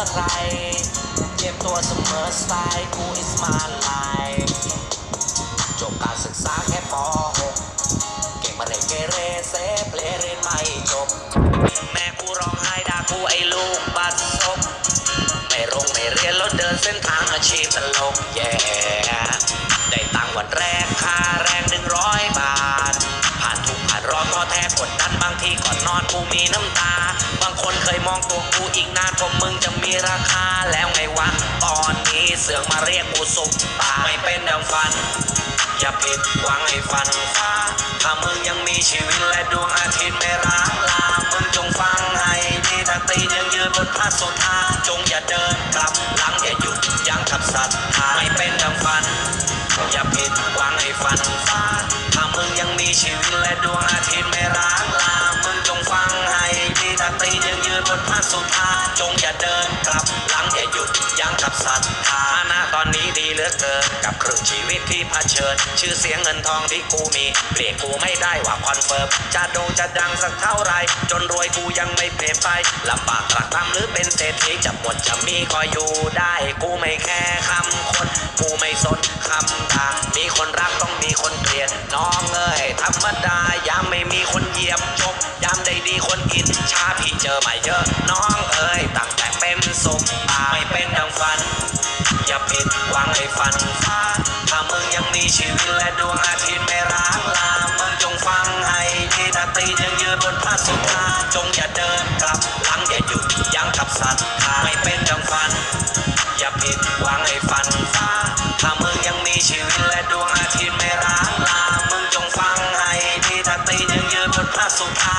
อใครเจ็บตัวเสมอสไตล์กู is my life จบการศึกษาแค่ป .6 เก่งมาเรเกเรเซเพลเรียนไม่จบ แม่กูร้องไห้ด่ากูไอ้ลูกบัดซบไม่รงไม่เรียนแล้วเดินเส้นทางอาชีพตลกแย่ได้ตังค์วันแรกค่าแรงหนึ่งร้อยบาท ผ่านทุกผ่านร้อนก็แทบกดดันบางทีก่อนนอนกูมีน้ำตา จะมีราคาแล้วไงวะ ตอนนี้เสือกมาเรียกกูสุปตาไม่เป็นดังฝัน อย่าผิดหวังให้ฝันฟ้า ถ้ามึงยังมีชีวิตและดวงอาทิตย์ไม่ร้างลา มึงจงฟังให้ดีถ้าตียังยืนบนพระสุธาจงอย่าเดินกลับหลังอย่าหยุดยั้งกับสัตว์ไม่เป็นดังฝัน อย่าผิดหวังให้ฝันฟ้า ถ้ามึงยังมีชีวิตและดวงอาทิตย์ไม่ร้างลา มึงจงฟังให้ดีถ้าตียังยืนบนพระสุธา จงอย่าเดินกลับหลังอย่าหยุดยั้งกับสัตว์ฐานะตอนนี้ดีเหลือเกินกับครึ่งชีวิตที่เผชิญ ชื่อเสียงเงินทองที่กูมีเปลี่ยนกูไม่ได้ว่าคอนเฟิร์มจะโด่งจะดังสักเท่าไร จนรวยกูยังไม่เปลี่ยนไปลำบากตรักตำหรือเป็นเศรษฐีจะหมดจะมีก็อยู่ได้ กูไม่แค่คำคน กูไม่สนคำด่ามีคนรักต้องมีคนเกลียดน้องเอ้ยธรรมดา พี่เจอมาเยอะน้องเอ้ยตั้งแต่เป็นสุขตาไม่เป็นดังฝัน อย่าผิดหวังให้ฝันฟ้าถ้ามึงยังมีชีวิตและดวงอาทิตย์ไม่ร้างลามึงจงฟังให้ดีถ้าตียังยืนบนพระสุธาจงอย่าเดินกลับหลังอย่าหยุดยั้งกับสัตว์ทาไม่เป็นดังฝัน อย่าผิดหวังให้ฝันฟ้าถ้ามึงยังมีชีวิตและดวงอาทิตย์ไม่ร้างลามึงจงฟังให้ดีถ้าตียังยืนบนพระสุธา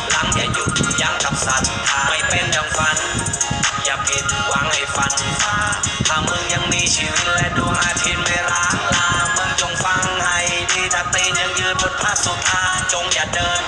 าง